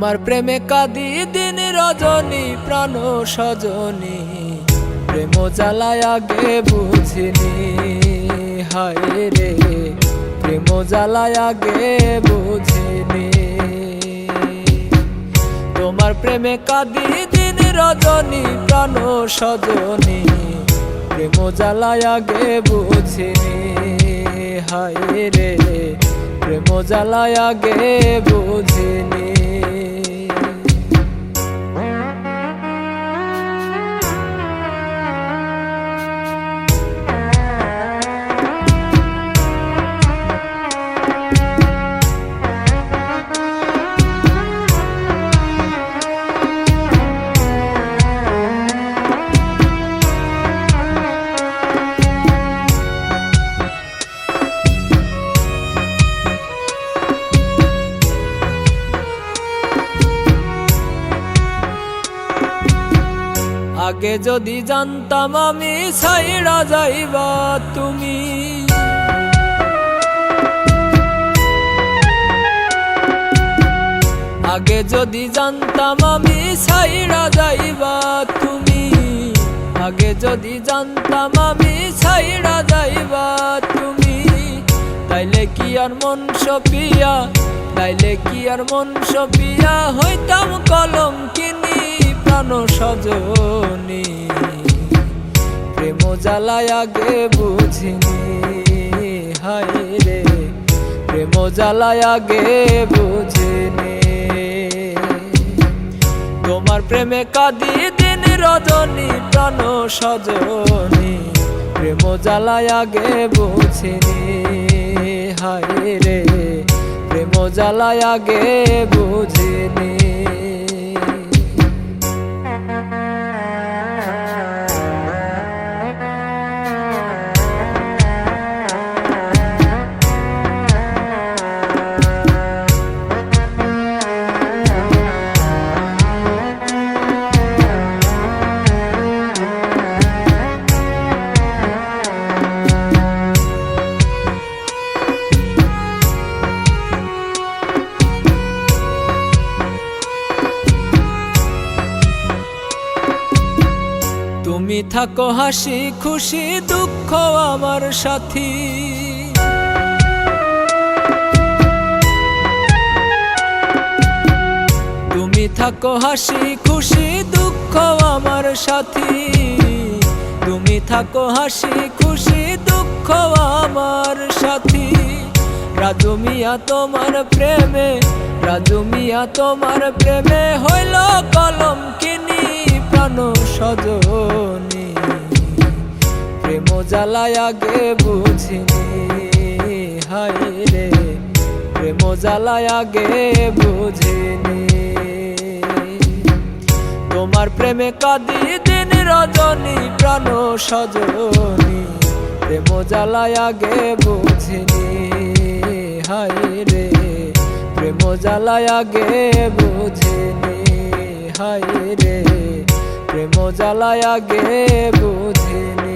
তোমার প্রেমে কাঁদি দিন রজনী, প্রাণ সজনী। প্রেম জ্বালায় আগে বুঝিনি। হায় রে, প্রেম জ্বালায় আগে বুঝিনি। তোমার প্রেমে কাঁদি দিন রজনী, প্রাণ সজনী। প্রেম জ্বালায় আগে বুঝিনি। হায় রে, প্রেম জ্বালায় আগে বুঝিনি। আগে যদি জানতাম আমি সাইরা যাইবা তুমি। আগে যদি জানতাম আমি সাইরা যাইবা তুমি। আগে যদি জানতাম আমি সাইরা যাইবা তুমি। তাইলে কি আর মন সপিয়া, তাইলে কি আর মন সপিয়া, হইতাম কলম কিনি প্রাণ সজনী, প্রেম জ্বালায় আগে বুঝিনি হায় রে প্রেম জ্বালায় আগে বুঝিনি। তোমার প্রেমে কাঁদি দিন রজনী, প্রাণ সজনী, প্রেম জ্বালায় আগে বুঝিনি হায় রে প্রেম জ্বালায় আগে বুঝিনি। তুমি থাকো হাসি খুশি, দুঃখ আমার সাথী। তুমি থাকো হাসি খুশি, দুঃখ আমার সাথী। তুমি থাকো হাসি খুশি, দুঃখ আমার সাথী। রাজু মিয়া তোমার প্রেমে, রাজু মিয়া তোমার প্রেমে হইল কলম কিনি। প্রাণ সজনী, প্রেম জ্বালায় আগে বুঝিনি, হায় রে, প্রেম জ্বালায় আগে বুঝিনি। তোমার প্রেমে কাঁদি দিন রজনী, প্রাণ সজনী, প্রেম জ্বালায় আগে বুঝিনি, হায় রে, প্রেম জ্বালায় আগে বুঝিনি, হায় রে। প্রেম জ্বালায় আগে বুঝিনি।